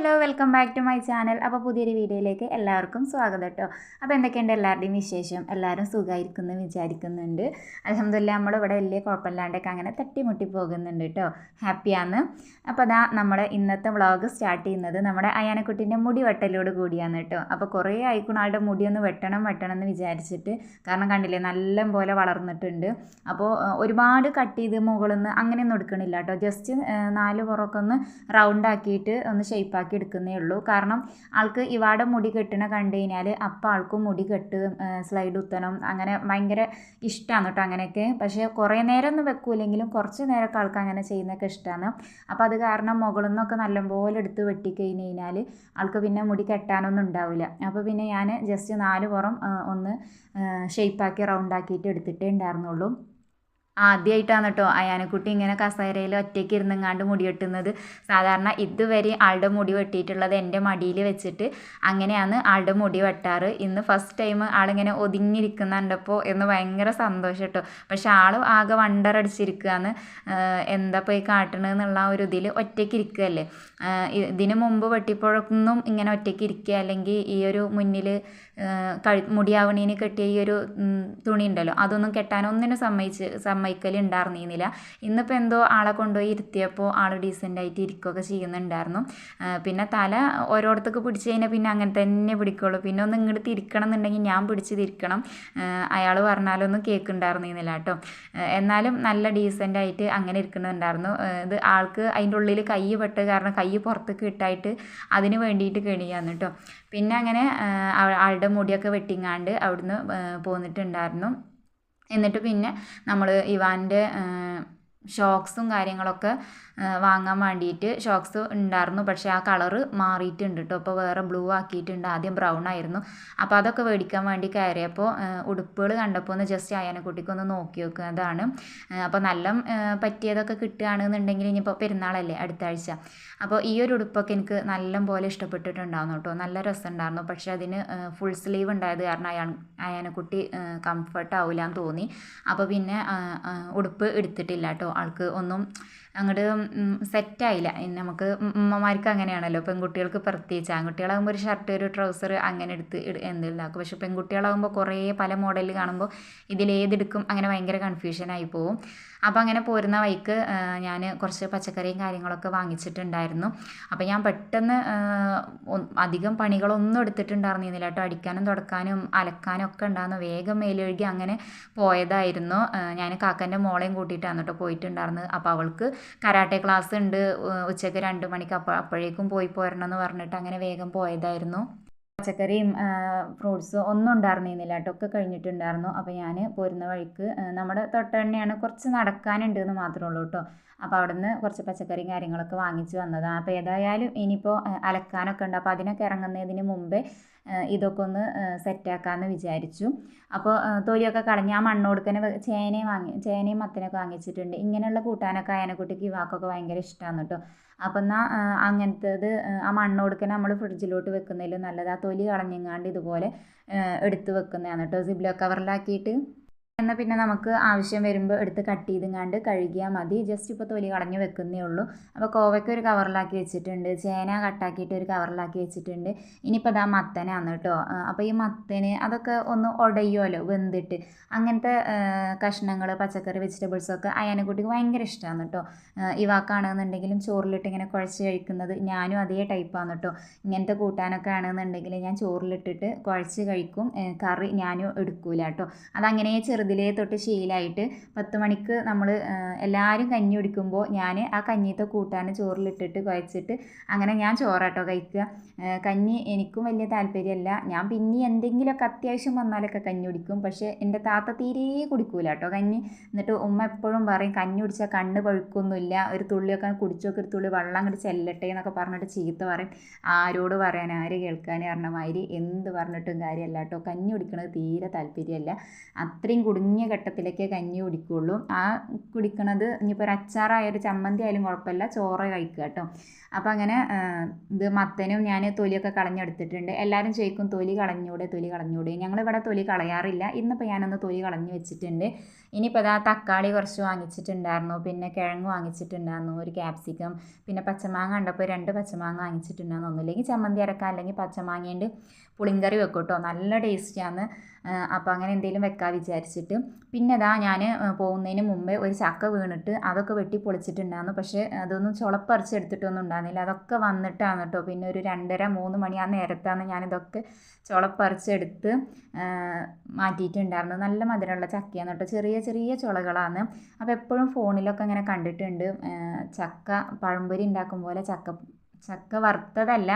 Hello welcome back to my channel. അപ്പോൾ പുതിയൊരു വീഡിയോയിലേക്ക് എല്ലാവർക്കും സ്വാഗതം കേട്ടോ. അപ്പോൾ എന്തൊക്കെയുണ്ട് എല്ലാവരുടെയും വിശേഷം? എല്ലാവരും സുഖമായിരിക്കുന്നു വിചാരിക്കുന്നുണ്ട്. അലഹമില്ല നമ്മളിവിടെ വലിയ കുഴപ്പമില്ലാണ്ടൊക്കെ അങ്ങനെ തട്ടിമുട്ടി പോകുന്നുണ്ട് കേട്ടോ. ഹാപ്പിയാണ്. അപ്പോൾ അതാ നമ്മൾ ഇന്നത്തെ വ്ളോഗ് സ്റ്റാർട്ട് ചെയ്യുന്നത് നമ്മുടെ അയാനക്കുട്ടീന്റെ മുടി വെട്ടലോട് കൂടിയാണ് കേട്ടോ. അപ്പോൾ കുറേ ആയിക്കോണം ആളുടെ മുടി ഒന്ന് വെട്ടണം വെട്ടണം എന്ന് വിചാരിച്ചിട്ട് കാരണം കണ്ടില്ലേ നല്ല പോലെ വളർന്നിട്ടുണ്ട്. അപ്പോൾ ഒരുപാട് കട്ട് ചെയ്ത് മുകളിൽ നിന്ന് അങ്ങനെയൊന്നും എടുക്കണില്ല കേട്ടോ. ജസ്റ്റ് നാല് പുറമൊക്കെ ഒന്ന് റൗണ്ട് ആക്കിയിട്ട് ഒന്ന് ഷേപ്പാക്കി എടുക്കുന്നേ ഉള്ളൂ. കാരണം ആൾക്ക് ഇവാടെ മുടി കെട്ടണ കണ്ടു കഴിഞ്ഞാൽ അപ്പം ആൾക്കും മുടി കെട്ട് സ്ലൈഡ് ഉത്തണം അങ്ങനെ ഭയങ്കര ഇഷ്ടമാണ് കേട്ടോ അങ്ങനെയൊക്കെ. പക്ഷേ കുറേ നേരം ഒന്നും വെക്കൂലെങ്കിലും കുറച്ച് നേരമൊക്കെ ആൾക്ക് അങ്ങനെ ചെയ്യുന്നതൊക്കെ ഇഷ്ടമാണ് അപ്പോൾ അത് കാരണം മുകളിൽ നിന്നൊക്കെ നല്ലപോലെ എടുത്ത് വെട്ടിക്കഴിഞ്ഞ് കഴിഞ്ഞാൽ ആൾക്ക് പിന്നെ മുടി കെട്ടാനൊന്നും ഉണ്ടാവില്ല. അപ്പോൾ പിന്നെ ഞാൻ ജസ്റ്റ് നാല് പുറം ഒന്ന് ഷേപ്പാക്കി റൗണ്ടാക്കിയിട്ട് എടുത്തിട്ടേ ഉണ്ടായിരുന്നുള്ളൂ. ആദ്യമായിട്ടാണ് കേട്ടോ അയാനക്കുട്ടി ഇങ്ങനെ കസേരയിൽ ഒറ്റയ്ക്ക് ഇരുന്നെങ്ങാണ്ട് മുടി വെട്ടുന്നത്. സാധാരണ ഇതുവരെ ആളുടെ മുടി വെട്ടിയിട്ടുള്ളത് എന്റെ മടിയിൽ വെച്ചിട്ട് അങ്ങനെയാണ് ആളുടെ മുടി വെട്ടാറ്. ഇന്ന് ഫസ്റ്റ് ടൈം ആളിങ്ങനെ ഒതുങ്ങിയിരിക്കുന്നുണ്ടപ്പോൾ എന്ന് ഭയങ്കര സന്തോഷം കേട്ടോ പക്ഷെ ആൾ ആകെ വണ്ടറടിച്ചിരിക്കുകയാണ്. എന്താ പോയി കാട്ടണമെന്നുള്ള ഒരു ഇതിൽ ഒറ്റയ്ക്ക് ഇരിക്കുകയല്ലേ? ഇതിനു മുമ്പ് വെട്ടിപ്പോഴൊന്നും ഇങ്ങനെ ഒറ്റയ്ക്ക് ഇരിക്കുക അല്ലെങ്കിൽ ഈ ഒരു മുന്നിൽ കഴി മുടിയാവണീന് കെട്ടിയ ഈ ഒരു തുണി ഉണ്ടല്ലോ അതൊന്നും സമ്മതിച്ച് സമ്മതിച്ച് സമ്മതിക്കൽ ഉണ്ടായിരുന്നില്ല ഇന്നിപ്പോൾ എന്തോ ആളെ കൊണ്ടുപോയി ഇരുത്തിയപ്പോൾ ആൾ ഡീസന്റായിട്ട് ഇരിക്കുകയൊക്കെ ചെയ്യുന്നുണ്ടായിരുന്നു. പിന്നെ തല ഓരോടത്തേക്ക് പിടിച്ച് കഴിഞ്ഞാൽ പിന്നെ അങ്ങനെ തന്നെ പിടിക്കുള്ളൂ. പിന്നെ ഒന്ന് ഇങ്ങോട്ട് തിരിക്കണം എന്നുണ്ടെങ്കിൽ ഞാൻ പിടിച്ച് തിരിക്കണം. അയാൾ പറഞ്ഞാലൊന്നും കേൾക്കുന്നുണ്ടായിരുന്നില്ല കേട്ടോ. എന്നാലും നല്ല ഡീസന്റായിട്ട് അങ്ങനെ ഇരിക്കുന്നുണ്ടായിരുന്നു. ഇത് ആൾക്ക് അതിന്റെ ഉള്ളിൽ കൈ പെട്ട് കാരണം കൈ പുറത്തേക്ക് ഇട്ടായിട്ട് അതിന് വേണ്ടിയിട്ട് കെണിയാന്ന് കേട്ടോ. പിന്നെ അങ്ങനെ ആളുടെ മുടിയൊക്കെ വെട്ടിങ്ങാണ്ട് അവിടുന്ന് പോന്നിട്ടുണ്ടായിരുന്നു. എന്നിട്ട് പിന്നെ നമ്മൾ ഇവാന്റെ ഷോക്സും കാര്യങ്ങളൊക്കെ വാങ്ങാൻ വേണ്ടിയിട്ട് ഷോക്സ് ഉണ്ടായിരുന്നു. പക്ഷേ ആ കളറ് മാറിയിട്ടുണ്ട് കേട്ടോ അപ്പോൾ വേറെ ബ്ലൂ ആക്കിയിട്ടുണ്ട്. ആദ്യം ബ്രൗൺ ആയിരുന്നു. അപ്പോൾ അതൊക്കെ മേടിക്കാൻ വേണ്ടി കയറിയപ്പോൾ ഉടുപ്പുകൾ കണ്ടപ്പോൾ ഒന്ന് ജസ്റ്റ് അയനക്കുട്ടിക്കൊന്ന് നോക്കി നോക്കുന്നതാണ് അപ്പോൾ നല്ല പറ്റിയതൊക്കെ കിട്ടുകയാണെന്നുണ്ടെങ്കിൽ ഇനിയിപ്പോൾ പെരുന്നാളല്ലേ അടുത്ത ആഴ്ച അപ്പോൾ ഈ ഒരു ഉടുപ്പൊക്കെ എനിക്ക് നല്ലപോലെ ഇഷ്ടപ്പെട്ടിട്ടുണ്ടായിരുന്നു കേട്ടോ. നല്ല രസമുണ്ടായിരുന്നു. പക്ഷേ അതിന് ഫുൾ സ്ലീവ് ഉണ്ടായത് കാരണം അയാൾ അയാനക്കുട്ടി കംഫർട്ട് ആവില്ല എന്ന് തോന്നി. അപ്പോൾ പിന്നെ ഉടുപ്പ് എടുത്തിട്ടില്ല കേട്ടോ. ആൾക്ക് ഒന്നും അങ്ങോട്ട് സെറ്റായില്ല. നമുക്ക് ഉമ്മമാർക്ക് അങ്ങനെയാണല്ലോ. പെൺകുട്ടികൾക്ക് പ്രത്യേകിച്ച് ആൺകുട്ടികളാകുമ്പോൾ ഒരു ഷർട്ട് ഒരു ട്രൗസർ അങ്ങനെ എടുത്ത് ആക്കും പക്ഷെ പെൺകുട്ടികളാകുമ്പോൾ കുറേ പല മോഡലിൽ കാണുമ്പോൾ ഇതിലേതെടുക്കും അങ്ങനെ ഭയങ്കര കൺഫ്യൂഷനായി പോവും. അപ്പോൾ അങ്ങനെ പോരുന്ന വഴിക്ക് ഞാൻ കുറച്ച് പച്ചക്കറിയും കാര്യങ്ങളൊക്കെ വാങ്ങിച്ചിട്ടുണ്ടായിരുന്നു. അപ്പോൾ ഞാൻ പെട്ടെന്ന് അധികം പണികളൊന്നും എടുത്തിട്ടുണ്ടായിരുന്നില്ല കേട്ടോ. അടിക്കാനും തുടക്കാനും അലക്കാനും ഒക്കെ ഉണ്ടായിരുന്നു. വേഗം മേലൊഴുകി അങ്ങനെ പോയതായിരുന്നു. ഞാൻ കാക്കന്റെ മോളെയും കൂട്ടിയിട്ടാണ് കേട്ടോ പോയിട്ടുണ്ടായിരുന്നത്. അപ്പോൾ അവൾക്ക് കരാട്ടെ ക്ലാസ് ഉണ്ട് ഉച്ചയ്ക്ക് രണ്ട് മണിക്ക് അപ്പോൾ അപ്പോഴേക്കും പോയി പോരണം എന്ന് പറഞ്ഞിട്ട് അങ്ങനെ വേഗം പോയതായിരുന്നു. പച്ചക്കറിയും ഫ്രൂട്ട്സും ഒന്നും ഉണ്ടായിരുന്നില്ല കേട്ടോ. ഒക്കെ കഴിഞ്ഞിട്ടുണ്ടായിരുന്നു. അപ്പോൾ ഞാൻ പോരുന്ന വഴിക്ക് നമ്മുടെ തൊട്ട് തന്നെയാണ് കുറച്ച് നടക്കാനുണ്ട് എന്ന് മാത്രമേ ഉള്ളൂ കേട്ടോ. അപ്പോൾ അവിടുന്ന് കുറച്ച് പച്ചക്കറിയും കാര്യങ്ങളൊക്കെ വാങ്ങിച്ച് വന്നതാണ് അപ്പോൾ ഏതായാലും ഇനിയിപ്പോൾ അലക്കാനൊക്കെ ഉണ്ട്. അപ്പോൾ അതിനൊക്കെ ഇറങ്ങുന്നതിന് മുമ്പേ ഇതൊക്കെ ഒന്ന് സെറ്റാക്കാമെന്ന് വിചാരിച്ചു. അപ്പോൾ തൊലിയൊക്കെ കളഞ്ഞ് ആ മണ്ണോടുക്കനെ ചേനയും വാങ്ങി ചേനയും മത്തനൊക്കെ വാങ്ങിച്ചിട്ടുണ്ട്. ഇങ്ങനെയുള്ള കൂട്ടാനൊക്കെ അയനക്കുട്ടിക്ക് ഇവാക്കൊക്കെ ഭയങ്കര ഇഷ്ടമാണ് കേട്ടോ അപ്പം എന്നാൽ അങ്ങനത്തേത് ആ, മണ്ണോടുക്കനെ മണ്ണ് നമ്മൾ ഫ്രിഡ്ജിലോട്ട് വെക്കുന്നതിൽ നല്ലത് ആ തൊലി കളഞ്ഞെങ്ങാണ്ട് ഇതുപോലെ എടുത്ത് വെക്കുന്നതാണ് കേട്ടോ സിബ്ലോ കവറിലാക്കിയിട്ട്. എന്നാൽ പിന്നെ നമുക്ക് ആവശ്യം വരുമ്പോൾ എടുത്ത് കട്ട് ചെയ്തുങ്ങാണ്ട് കഴുകിയാൽ മതി. ജസ്റ്റ് ഇപ്പോൾ തൊലി കളഞ്ഞ് വെക്കുന്നേ ഉള്ളൂ. അപ്പോൾ കോവയ്ക്ക് ഒരു കവറിലാക്കി വെച്ചിട്ടുണ്ട്. ചേന കട്ടാക്കിയിട്ട് ഒരു കവറിലാക്കി വെച്ചിട്ടുണ്ട്. ഇനിയിപ്പോൾ അതാ മത്തനാണ് കേട്ടോ അപ്പോൾ ഈ മത്തന് അതൊക്കെ ഒന്ന് ഉടയുമല്ലോ വെന്തിട്ട്. അങ്ങനത്തെ കഷ്ണങ്ങൾ പച്ചക്കറി വെജിറ്റബിൾസൊക്കെ അയാനെക്കുട്ടിക്ക് ഭയങ്കര ഇഷ്ടമാണ് കേട്ടോ ഇവാക്കാണെന്നുണ്ടെങ്കിലും ചോറിലിട്ട് ഇങ്ങനെ കുഴച്ച് കഴിക്കുന്നത് ഞാനും അതേ ടൈപ്പാണ് കേട്ടോ ഇങ്ങനത്തെ കൂട്ടാനൊക്കെ ആണെന്നുണ്ടെങ്കിൽ ഞാൻ ചോറിലിട്ടിട്ട് കുഴച്ച് കഴിക്കും. കറി ഞാനും എടുക്കൂല കേട്ടോ അതങ്ങനെ ചെറുതിലേ തൊട്ട് ശീലമായിട്ട് പത്ത് മണിക്ക് നമ്മൾ എല്ലാവരും കഞ്ഞി കുടിക്കുമ്പോൾ ഞാൻ ആ കഞ്ഞിത്തെ കൂട്ടാൻ ചോറിലിട്ടിട്ട് കുഴച്ചിട്ട് അങ്ങനെ ഞാൻ ചോറാട്ടോ കഴിക്കുക. കഞ്ഞി എനിക്കും വലിയ താല്പര്യമല്ല. ഞാൻ പിന്നെ എന്തെങ്കിലുമൊക്കെ അത്യാവശ്യം വന്നാലൊക്കെ കഞ്ഞി കുടിക്കും. പക്ഷേ എന്റെ താത്ത തീരെ കുടിക്കൂല കേട്ടോ കഞ്ഞി. എന്നിട്ട് ഉമ്മ എപ്പോഴും പറയും കഞ്ഞി കുടിച്ചാൽ കണ്ണ് പഴുക്കൊന്നുമില്ല. ഒരു തുള്ളിയൊക്കെ കുടിച്ചൊക്കെ ഒരു തുള്ളി വെള്ളം അങ്ങോട്ട് ചെല്ലട്ടെ എന്നൊക്കെ പറഞ്ഞിട്ട് ചീത്ത പറയും. ആരോട് പറയാൻ ആര് കേൾക്കാൻ പറഞ്ഞ മാതിരി എന്ത് പറഞ്ഞിട്ടും കാര്യമല്ല കേട്ടോ കഞ്ഞി കുടിക്കണത് തീരെ താല്പര്യമല്ല. അത്രയും കുടി ഒടുങ്ങിയ ഘട്ടത്തിലേക്ക് കഞ്ഞി കുടിക്കുകയുള്ളൂ. ആ കുടിക്കണത് ഇനിയിപ്പോൾ ഒരു അച്ചാറായ ഒരു ചമ്മന്തി ആയാലും കുഴപ്പമില്ല. ചോറ് കഴിക്കുക കേട്ടോ. അപ്പോൾ അങ്ങനെ ഇത് മത്തനും ഞാൻ തൊലിയൊക്കെ കളഞ്ഞെടുത്തിട്ടുണ്ട്. എല്ലാവരും ചോദിക്കും തൊലി കളഞ്ഞൂടെ? തൊലി കളഞ്ഞൂടെ? ഞങ്ങളിവിടെ തൊലി കളയാറില്ല. ഇന്നിപ്പോൾ ഞാനൊന്ന് തൊലി കളഞ്ഞു വെച്ചിട്ടുണ്ട്. ഇനിയിപ്പോൾ അതാ തക്കാളി കുറച്ച് വാങ്ങിച്ചിട്ടുണ്ടായിരുന്നു. പിന്നെ കിഴങ്ങ് വാങ്ങിച്ചിട്ടുണ്ടായിരുന്നു. ഒരു ക്യാപ്സിക്കം. പിന്നെ പച്ചമാങ്ങ ഉണ്ടപ്പോൾ രണ്ട് പച്ചമാങ്ങ വാങ്ങിച്ചിട്ടുണ്ടായിരുന്നു. ഒന്നുമില്ലെങ്കിൽ ചമ്മന്തി അരക്കാം അല്ലെങ്കിൽ പച്ചമാങ്ങയുണ്ട് പുളിങ്കറി വെക്കും കേട്ടോ. നല്ല ടേസ്റ്റിയാണ് അപ്പോൾ അങ്ങനെ എന്തെങ്കിലും വെക്കാൻ വിചാരിച്ചിട്ട് പിന്നെ ഇതാ ഞാൻ പോകുന്നതിന് മുമ്പേ ഒരു ചക്ക വീണിട്ട് അതൊക്കെ വെട്ടി പൊളിച്ചിട്ടുണ്ടായിരുന്നു. പക്ഷേ അതൊന്നും ചുളപ്പറിച്ചെടുത്തിട്ടൊന്നും ഉണ്ടായിരുന്നില്ല. അതൊക്കെ വന്നിട്ടാണ് കേട്ടോ പിന്നെ ഒരു രണ്ടര മൂന്ന് മണി ആ നേരത്താണ് ഞാനിതൊക്കെ ചുളപ്പറിച്ചെടുത്ത് മാറ്റിയിട്ടുണ്ടായിരുന്നു നല്ല മധുരമുള്ള ചക്കയാണ് കേട്ടോ ചെറിയ ചെറിയ ചുളകളാണ്. അപ്പോൾ എപ്പോഴും ഫോണിലൊക്കെ ഇങ്ങനെ കണ്ടിട്ടുണ്ട് ചക്ക പഴംപൊരി ഉണ്ടാക്കും പോലെ ചക്ക ചക്ക വറുത്തതല്ല.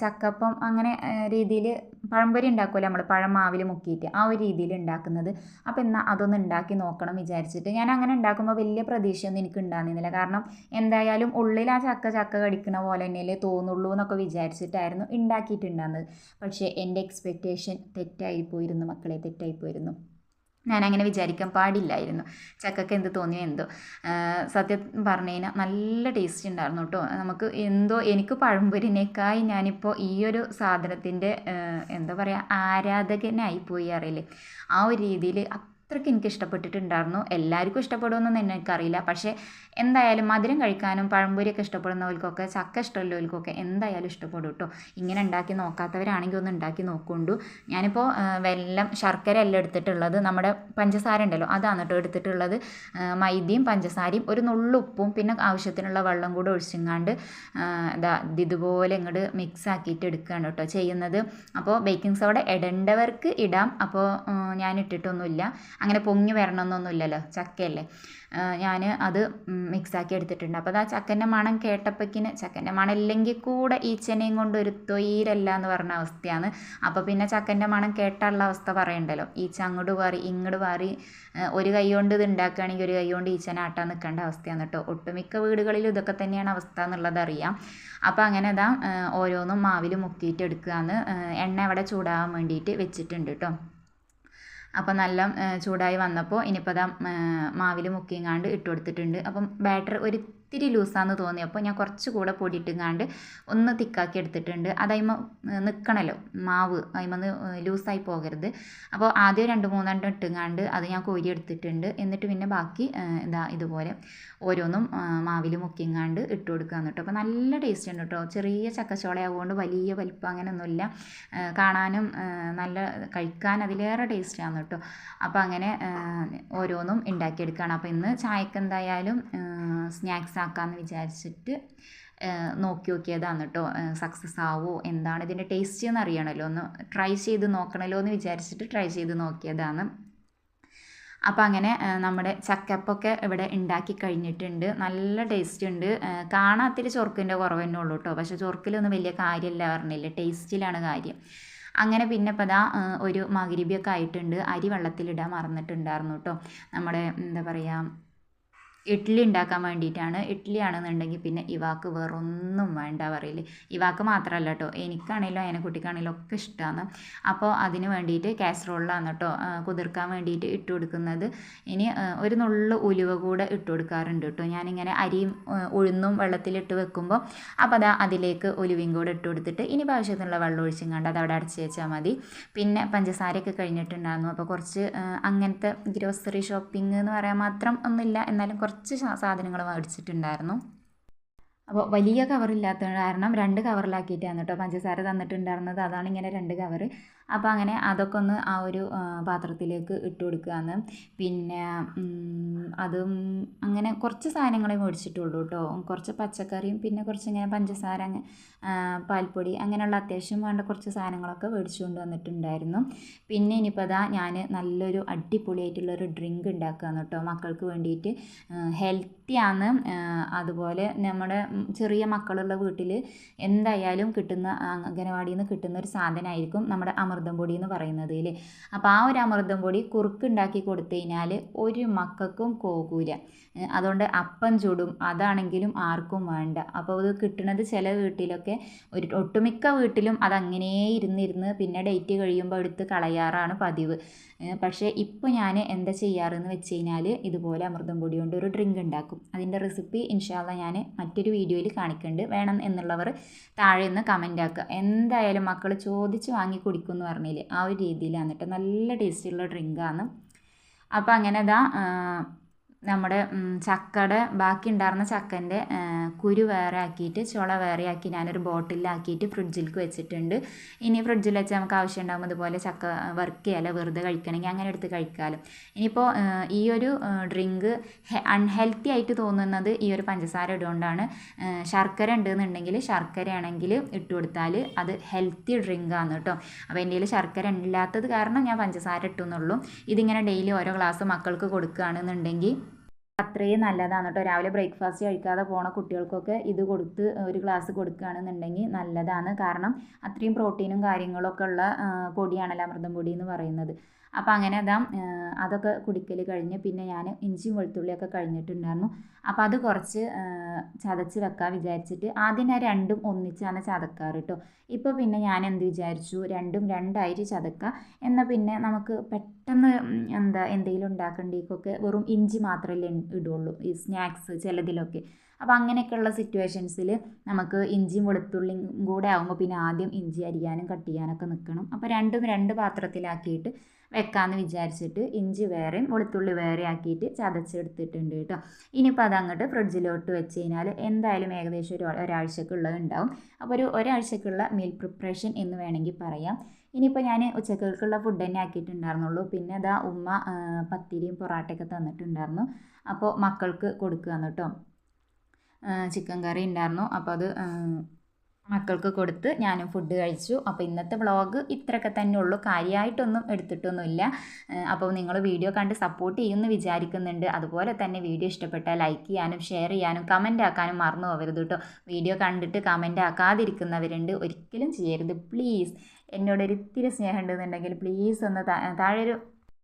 ചക്കപ്പം അങ്ങനെ രീതിയിൽ പഴംപൊരി ഉണ്ടാക്കുമല്ലോ നമ്മൾ പഴം മാവിൽ മുക്കിയിട്ട്. ആ ഒരു രീതിയിൽ ഉണ്ടാക്കുന്നത്. അപ്പോൾ എന്നാൽ അതൊന്ന് ഉണ്ടാക്കി നോക്കണം വിചാരിച്ചിട്ട്. ഞാൻ അങ്ങനെ ഉണ്ടാക്കുമ്പോൾ വലിയ പ്രതീക്ഷയൊന്നും എനിക്ക് ഉണ്ടാകുന്നില്ല കാരണം എന്തായാലും ഉള്ളിൽ ആ ചക്ക ചക്ക കടിക്കണ പോലെ തന്നെയല്ലേ തോന്നുള്ളൂ എന്നൊക്കെ വിചാരിച്ചിട്ടായിരുന്നു ഉണ്ടാക്കിയിട്ടുണ്ടാകുന്നത് പക്ഷേ എന്റെ എക്സ്പെക്റ്റേഷൻ തെറ്റായി പോയിരുന്നു മക്കളെ തെറ്റായി പോയിരുന്നു. ഞാൻ അങ്ങനെ വിചാരിക്കാൻ പാടില്ലായിരുന്നു. ചക്കക്ക് എന്ത് തോന്നിയോ എന്തോ. സത്യം പറഞ്ഞു കഴിഞ്ഞാൽ നല്ല ടേസ്റ്റ് ഉണ്ടായിരുന്നു കേട്ടോ നമുക്ക് എന്തോ എനിക്ക് പഴംപൊരിനേക്കായി ഞാനിപ്പോൾ ഈ ഒരു സാധനത്തിന്റെ എന്താ പറയുക ആരാധകനായി പോയി അറിയില്ലേ? ആ ഒരു രീതിയിൽ അത്രയ്ക്ക് എനിക്ക് ഇഷ്ടപ്പെട്ടിട്ടുണ്ടായിരുന്നു. എല്ലാവർക്കും ഇഷ്ടപ്പെടുമെന്നൊന്നും എനിക്കറിയില്ല. പക്ഷേ എന്തായാലും മധുരം കഴിക്കാനും പഴംപൊരിയൊക്കെ ഇഷ്ടപ്പെടുന്നവർക്കൊക്കെ ചക്ക ഇഷ്ടമുള്ളവർക്കൊക്കെ എന്തായാലും ഇഷ്ടപ്പെടും കേട്ടോ. ഇങ്ങനെ ഉണ്ടാക്കി നോക്കാത്തവരാണെങ്കിൽ ഒന്ന് ഉണ്ടാക്കി നോക്കൊണ്ടു ഞാനിപ്പോൾ വെല്ലം ശർക്കര എല്ലാം എടുത്തിട്ടുള്ളത്. നമ്മുടെ പഞ്ചസാര ഉണ്ടല്ലോ അതാണ് കേട്ടോ എടുത്തിട്ടുള്ളത്. മൈദയും പഞ്ചസാരയും ഒരു നുള്ളുപ്പും പിന്നെ ആവശ്യത്തിനുള്ള വെള്ളം കൂടെ ഒഴിച്ചിങ്ങാണ്ട് ഇതാ ഇതുപോലെ ഇങ്ങോട്ട് മിക്സ് ആക്കിയിട്ട് എടുക്കുകയാണ് കേട്ടോ ചെയ്യുന്നത്. അപ്പോൾ ബേക്കിംഗ് സോഡ ഇടേണ്ടവർക്ക് ഇടാം. അപ്പോൾ ഞാൻ ഇട്ടിട്ടൊന്നുമില്ല അങ്ങനെ പൊങ്ങി വരണമെന്നൊന്നുമില്ലല്ലോ ചക്കയല്ലേ? ഞാൻ അത് മിക്സാക്കി എടുത്തിട്ടുണ്ട്. അപ്പോൾ അത് ആ ചക്കന്റെ മണം കേട്ടപ്പോഴേക്കിന് ചക്കന്റെ മണം ഇല്ലെങ്കിൽ കൂടെ ഈച്ചനെയും കൊണ്ട് ഒരു തൊയിരല്ല എന്ന് പറഞ്ഞ അവസ്ഥയാണ്. അപ്പോൾ പിന്നെ ചക്കന്റെ മണം കേട്ടുള്ള അവസ്ഥ പറയണ്ടല്ലോ. ഈച്ച അങ്ങോട്ട് പാറി ഇങ്ങോട്ട് പാറി ഒരു കൈ കൊണ്ട് ഇത് ഉണ്ടാക്കുകയാണെങ്കിൽ ഒരു കൈ കൊണ്ട് ഈച്ചനെ ആട്ടാൻ നിൽക്കേണ്ട അവസ്ഥയാണ് കേട്ടോ. ഒട്ടുമിക്ക വീടുകളിലും ഇതൊക്കെ തന്നെയാണ് അവസ്ഥ എന്നുള്ളത് അറിയാം അപ്പോൾ അങ്ങനെ ഇതാ ഓരോന്നും മാവിൽ മുക്കിയിട്ട് എടുക്കുകയെന്ന് എണ്ണ അവിടെ ചൂടാവാൻ വേണ്ടിയിട്ട് വെച്ചിട്ടുണ്ട് കേട്ടോ. അപ്പോൾ നല്ല ചൂടായി വന്നപ്പോൾ ഇനിയിപ്പോൾ അതാ മാവിൽ മുക്കിങ്ങാണ്ട് ഇട്ട് കൊടുത്തിട്ടുണ്ട്. അപ്പം ബാറ്റർ ഒരു ഇത്തിരി ലൂസാന്ന് തോന്നിയപ്പോൾ ഞാൻ കുറച്ച് കൂടെ പൊടി ഇട്ടുങ്ങാണ്ട് ഒന്ന് തിക്കാക്കി എടുത്തിട്ടുണ്ട്. അതൈമ നിൽക്കണല്ലോ മാവ് അതിമന്ന് ലൂസായി പോകരുത്. അപ്പോൾ ആദ്യം രണ്ട് മൂന്നെണ്ണം ഇട്ടുങ്ങാണ്ട് അത് ഞാൻ കോരി എടുത്തിട്ടുണ്ട്. എന്നിട്ട് പിന്നെ ബാക്കി എന്താ ഇതുപോലെ ഓരോന്നും മാവിൽ മുക്കിങ്ങാണ്ട് ഇട്ട് കൊടുക്കുക കേട്ടോ. അപ്പോൾ നല്ല ടേസ്റ്റ് ഉണ്ട് കേട്ടോ. ചെറിയ ചക്കച്ചോളയാവുകൊണ്ട് വലിയ വലിപ്പം അങ്ങനെയൊന്നുമില്ല. കാണാനും നല്ല കഴിക്കാൻ അതിലേറെ ടേസ്റ്റാണ് കേട്ടോ. അപ്പോൾ അങ്ങനെ ഓരോന്നും ഉണ്ടാക്കിയെടുക്കുകയാണ് അപ്പോൾ ഇന്ന് ചായക്ക് എന്തായാലും സ്നാക്സ് ആക്കാമെന്ന് വിചാരിച്ചിട്ട് നോക്കി നോക്കിയതാണ് കേട്ടോ സക്സസ് ആവോ എന്താണ് ഇതിന്റെ ടേസ്റ്റ് എന്ന് അറിയണമല്ലോ ഒന്ന് ട്രൈ ചെയ്ത് നോക്കണമല്ലോ എന്ന് വിചാരിച്ചിട്ട് ട്രൈ ചെയ്ത് നോക്കിയതാണ്. അപ്പോൾ അങ്ങനെ നമ്മുടെ ചക്കപ്പൊക്കെ ഇവിടെ ഉണ്ടാക്കി കഴിഞ്ഞിട്ടുണ്ട്. നല്ല ടേസ്റ്റ് ഉണ്ട്. കാണാത്തിരി ചൊറുക്കിന്റെ കുറവ് തന്നെ ഉള്ളൂ കേട്ടോ പക്ഷേ ചൊറുക്കിലൊന്നും വലിയ കാര്യമില്ല പറഞ്ഞില്ല. ടേസ്റ്റിലാണ് കാര്യം. അങ്ങനെ പിന്നെ ഇപ്പോൾ ദാ ഒരു മകരിബിയൊക്കെ ആയിട്ടുണ്ട്. അരി വെള്ളത്തിലിടാൻ മറന്നിട്ടുണ്ടായിരുന്നു കേട്ടോ നമ്മുടെ എന്താ പറയുക ഇഡ്ഡലി ഉണ്ടാക്കാൻ വേണ്ടിയിട്ടാണ്. ഇഡ്ഡലി ആണെന്നുണ്ടെങ്കിൽ പിന്നെ ഇവാക്ക് വേറൊന്നും വേണ്ട പറയില്ലേ ഇവാക്ക് മാത്രമല്ല കേട്ടോ എനിക്കാണെങ്കിലും അതിനെ കുട്ടിക്കാണെങ്കിലും ഒക്കെ ഇഷ്ടമാണ് അപ്പോൾ അതിന് വേണ്ടിയിട്ട് കാസറോളിലാണ് കേട്ടോ കുതിർക്കാൻ വേണ്ടിയിട്ട് ഇട്ട് കൊടുക്കുന്നത്. ഇനി ഒരു നുള്ളു ഉലുവ കൂടെ ഇട്ട് കൊടുക്കാറുണ്ട് കേട്ടോ ഞാനിങ്ങനെ അരിയും ഉഴുന്നും വെള്ളത്തിലിട്ട് വെക്കുമ്പോൾ അപ്പോൾ അതാ അതിലേക്ക് ഉലുവയും കൂടെ ഇട്ട് കൊടുത്തിട്ട് ഇനി ആവശ്യത്തിനുള്ള വെള്ളം ഒഴിച്ചും കണ്ട് അത് അവിടെ അടച്ച് വെച്ചാൽ മതി. പിന്നെ പഞ്ചസാരയൊക്കെ കഴിഞ്ഞിട്ടുണ്ടായിരുന്നു. അപ്പോൾ കുറച്ച് അങ്ങനത്തെ ഗ്രോസറി ഷോപ്പിംഗ് എന്ന് പറയാൻ മാത്രം ഒന്നുമില്ല. എന്നാലും കുറച്ച് സാധനങ്ങൾ മേടിച്ചിട്ടുണ്ടായിരുന്നു. അപ്പോൾ വലിയ കവറില്ലാത്ത കാരണം രണ്ട് കവറിലാക്കിയിട്ടാണ് കേട്ടോ പഞ്ചസാര തന്നിട്ടുണ്ടായിരുന്നത്. അതാണ് ഇങ്ങനെ രണ്ട് കവർ അപ്പോൾ അങ്ങനെ അതൊക്കെ ഒന്ന് ആ ഒരു പാത്രത്തിലേക്ക് ഇട്ട് കൊടുക്കുകയാണ് പിന്നെ അതും അങ്ങനെ കുറച്ച് സാധനങ്ങളെ മേടിച്ചിട്ടുള്ളൂ കേട്ടോ കുറച്ച് പച്ചക്കറിയും പിന്നെ കുറച്ച് ഇങ്ങനെ പഞ്ചസാര പാൽപ്പൊടി അങ്ങനെയുള്ള അത്യാവശ്യം വേണ്ട കുറച്ച് സാധനങ്ങളൊക്കെ മേടിച്ചു കൊണ്ട് വന്നിട്ടുണ്ടായിരുന്നു. പിന്നെ ഇനിയിപ്പോൾ അതാ ഞാൻ നല്ലൊരു അടിപൊളിയായിട്ടുള്ളൊരു ഡ്രിങ്ക് ഉണ്ടാക്കുകയാണ് കേട്ടോ മക്കൾക്ക് വേണ്ടിയിട്ട് ഹെൽത്തിയാണ് അതുപോലെ നമ്മുടെ ചെറിയ മക്കളുള്ള വീട്ടിൽ എന്തായാലും കിട്ടുന്ന അംഗനവാടിയിൽ നിന്ന് കിട്ടുന്ന ഒരു സാധനമായിരിക്കും നമ്മുടെ അമൃത അമൃതം പൊടി എന്ന് പറയുന്നത് അല്ലേ അപ്പോൾ ആ ഒരു അമൃതം പൊടി കുറുക്കുണ്ടാക്കി കൊടുത്തു കഴിഞ്ഞാൽ ഒരു മക്കൾക്കും കോകൂല അതുകൊണ്ട് അപ്പം ചുടും അതാണെങ്കിലും ആർക്കും വേണ്ട. അപ്പോൾ അത് കിട്ടുന്നത് ചില വീട്ടിലൊക്കെ ഒരു ഒട്ടുമിക്ക വീട്ടിലും അതങ്ങനെ ഇരുന്നിരുന്ന് പിന്നെ ഡേറ്റ് കഴിയുമ്പോൾ എടുത്ത് കളയാറാണ് പതിവ്. പക്ഷേ ഇപ്പോൾ ഞാൻ എന്താ ചെയ്യാറെന്ന് വെച്ച് കഴിഞ്ഞാൽ ഇതുപോലെ അമൃതം പൊടി കൊണ്ട് ഒരു ഡ്രിങ്ക് ഉണ്ടാക്കും. അതിന്റെ റെസിപ്പി ഇൻഷാല്ല ഞാൻ മറ്റൊരു വീഡിയോയിൽ കാണിക്കുന്നുണ്ട് വേണം എന്നുള്ളവർ താഴെ നിന്ന് കമന്റ് ആക്കുക. എന്തായാലും മക്കൾ ചോദിച്ച് വാങ്ങി കുടിക്കും എന്ന് പറഞ്ഞില്ലേ? ആ ഒരു രീതിയിലാണ് കേട്ടോ നല്ല ടേസ്റ്റുള്ള ഡ്രിങ്കാണ് അപ്പോൾ അങ്ങനെ ഇതാ നമ്മുടെ ചക്കയുടെ ബാക്കി ഉണ്ടായിരുന്ന ചക്കന്റെ കുരു വേറെ ആക്കിയിട്ട് ചുള വേറെ ആക്കി ഞാനൊരു ബോട്ടിലാക്കിയിട്ട് ഫ്രിഡ്ജിലേക്ക് വെച്ചിട്ടുണ്ട്. ഇനി ഫ്രിഡ്ജിൽ വെച്ച് നമുക്ക് ആവശ്യം ഉണ്ടാകുമ്പോൾ ഇതുപോലെ ചക്ക വർക്ക് ചെയ്യാലോ വെറുതെ കഴിക്കണമെങ്കിൽ അങ്ങനെ എടുത്ത് കഴിക്കാമല്ലോ ഇനിയിപ്പോൾ ഈ ഒരു ഡ്രിങ്ക് അൺഹെൽത്തി ആയിട്ട് തോന്നുന്നത് ഈ ഒരു പഞ്ചസാര ഇടുകൊണ്ടാണ്. ശർക്കര ഉണ്ടെന്നുണ്ടെങ്കിൽ ശർക്കരയാണെങ്കിൽ ഇട്ട് കൊടുത്താൽ അത് ഹെൽത്തി ഡ്രിങ്ക് ആണ് കേട്ടോ. അപ്പോൾ എന്റെ ശർക്കര ഇല്ലാത്തത് കാരണം ഞാൻ പഞ്ചസാര ഇട്ടു എന്നുള്ളൂ ഇതിങ്ങനെ ഡെയിലി ഓരോ ഗ്ലാസ് മക്കൾക്ക് കൊടുക്കുകയാണെന്നുണ്ടെങ്കിൽ അത്രയും നല്ലതാണ് കേട്ടോ. രാവിലെ ബ്രേക്ക്ഫാസ്റ്റ് കഴിക്കാതെ പോണ കുട്ടികൾക്കൊക്കെ ഇത് കൊടുത്ത് ഒരു ഗ്ലാസ് കൊടുക്കുകയാണെന്നുണ്ടെങ്കിൽ നല്ലതാണ്. കാരണം അത്രയും പ്രോട്ടീനും കാര്യങ്ങളൊക്കെ ഉള്ള പൊടിയാണല്ലോ അമൃതം പൊടി എന്ന് പറയുന്നത്. അപ്പോൾ അങ്ങനെ അതാ അതൊക്കെ കുടിക്കൽ കഴിഞ്ഞ് പിന്നെ ഞാൻ ഇഞ്ചിയും വെളുത്തുള്ളിയൊക്കെ കഴിഞ്ഞിട്ടുണ്ടായിരുന്നു. അപ്പോൾ അത് കുറച്ച് ചതച്ച് വെക്കാൻ വിചാരിച്ചിട്ട് ആദ്യം ഞാൻ രണ്ടും ഒന്നിച്ചാണ് ചതക്കാറ് കേട്ടോ ഇപ്പോൾ പിന്നെ ഞാൻ എന്ത് വിചാരിച്ചു? രണ്ടും രണ്ടായിട്ട് ചതക്കുക എന്നാൽ പിന്നെ നമുക്ക് പെട്ടെന്ന് എന്താ എന്തെങ്കിലും ഉണ്ടാക്കേണ്ടേക്കൊക്കെ വെറും ഇഞ്ചി മാത്രമല്ലേ ഇടുള്ളൂ. ഈ സ്നാക്സ് ചിലതിലൊക്കെ. അപ്പോൾ അങ്ങനെയൊക്കെയുള്ള സിറ്റുവേഷൻസിൽ നമുക്ക് ഇഞ്ചിയും വെളുത്തുള്ളിയും കൂടെ ആകുമ്പോൾ പിന്നെ ആദ്യം ഇഞ്ചി അരിയാനും കട്ട് ചെയ്യാനൊക്കെ നിൽക്കണം അപ്പോൾ രണ്ടും രണ്ട് പാത്രത്തിലാക്കിയിട്ട് വെക്കാമെന്ന് വിചാരിച്ചിട്ട് ഇഞ്ചി വേറെയും വെളുത്തുള്ളി വേറെ ആക്കിയിട്ട് ചതച്ചെടുത്തിട്ടുണ്ട് കേട്ടോ. ഇനിയിപ്പോൾ അതങ്ങോട്ട് ഫ്രിഡ്ജിലോട്ട് വെച്ച് കഴിഞ്ഞാൽ എന്തായാലും ഏകദേശം ഒരു ഒരാഴ്ചക്കുള്ളത് ഉണ്ടാവും അപ്പോൾ ഒരു ഒരാഴ്ചക്കുള്ള മീൽ പ്രിപ്പറേഷൻ എന്ന് വേണമെങ്കിൽ പറയാം. ഇനിയിപ്പോൾ ഞാൻ ഉച്ചക്കൾക്കുള്ള ഫുഡ് തന്നെ ആക്കിയിട്ടുണ്ടായിരുന്നുള്ളൂ. പിന്നെ അതാ ഉമ്മ പത്തിരിയും പൊറാട്ടയൊക്കെ തന്നിട്ടുണ്ടായിരുന്നു. അപ്പോൾ മക്കൾക്ക് കൊടുക്കുക കേട്ടോ. ചിക്കൻ കറി ഉണ്ടായിരുന്നു. അപ്പോൾ അത് മക്കൾക്ക് കൊടുത്ത് ഞാനും ഫുഡ് കഴിച്ചു. അപ്പോൾ ഇന്നത്തെ വ്ളോഗ് ഇത്രയൊക്കെ തന്നെ ഉള്ളൂ. കാര്യമായിട്ടൊന്നും എടുത്തിട്ടൊന്നുമില്ല. അപ്പോൾ നിങ്ങൾ വീഡിയോ കണ്ട് സപ്പോർട്ട് ചെയ്യുമെന്ന് വിചാരിക്കുന്നുണ്ട്. അതുപോലെ തന്നെ വീഡിയോ ഇഷ്ടപ്പെട്ടാൽ ലൈക്ക് ചെയ്യാനും ഷെയർ ചെയ്യാനും കമന്റ് ആക്കാനും മറന്നു പോകരുത് കേട്ടോ വീഡിയോ കണ്ടിട്ട് കമന്റ് ആക്കാതിരിക്കുന്നവരുണ്ട്. ഒരിക്കലും ചെയ്യരുത്. പ്ലീസ് എന്നോട് ഒരു ഇത്തിരി സ്നേഹം ഉണ്ടെന്നുണ്ടെങ്കിൽ പ്ലീസ് ഒന്ന് താഴെ ഒരു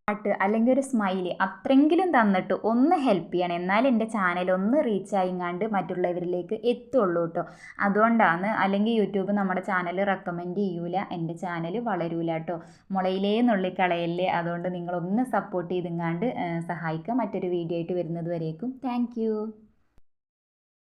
പാട്ട് അല്ലെങ്കിൽ ഒരു സ്മൈലി അത്രയെങ്കിലും തന്നിട്ട് ഒന്ന് ഹെൽപ്പ് ചെയ്യണം. എന്നാൽ എന്റെ ചാനൽ ഒന്ന് റീച്ച് ആയിങ്ങാണ്ട് മറ്റുള്ളവരിലേക്ക് എത്തുള്ളൂ കേട്ടോ അതുകൊണ്ടാണ് അല്ലെങ്കിൽ യൂട്യൂബ് നമ്മുടെ ചാനൽ റെക്കമെൻഡ് ചെയ്യൂല എന്റെ ചാനൽ വളരൂല കേട്ടോ മുളയിലേ നുള്ളിക്കളയല്ലേ? അതുകൊണ്ട് നിങ്ങളൊന്ന് സപ്പോർട്ട് ചെയ്തിങ്ങാണ്ട് സഹായിക്കാം. മറ്റൊരു വീഡിയോ ആയിട്ട് വരുന്നത് വരേക്കും. താങ്ക്